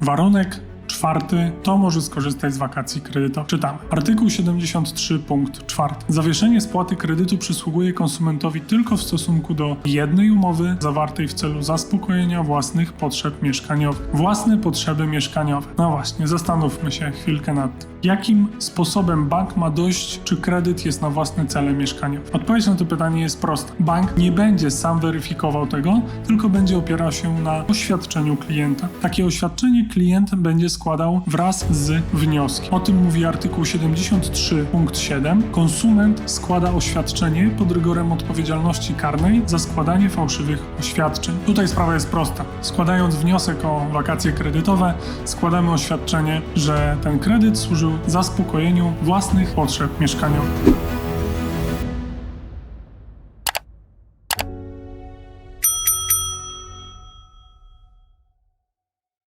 Warunek czwarty to może skorzystać z wakacji kredytowych. Czytamy. Artykuł 73 punkt 4. Zawieszenie spłaty kredytu przysługuje konsumentowi tylko w stosunku do jednej umowy zawartej w celu zaspokojenia własnych potrzeb mieszkaniowych. Własne potrzeby mieszkaniowe. No właśnie, zastanówmy się chwilkę nad tym. Jakim sposobem bank ma dojść, czy kredyt jest na własne cele mieszkaniowe? Odpowiedź na to pytanie jest prosta. Bank nie będzie sam weryfikował tego, tylko będzie opierał się na oświadczeniu klienta. Takie oświadczenie klient będzie składał wraz z wnioskiem. O tym mówi artykuł 73 punkt 7. Konsument składa oświadczenie pod rygorem odpowiedzialności karnej za składanie fałszywych oświadczeń. Tutaj sprawa jest prosta. Składając wniosek o wakacje kredytowe, składamy oświadczenie, że ten kredyt służył zaspokojeniu własnych potrzeb mieszkaniowych.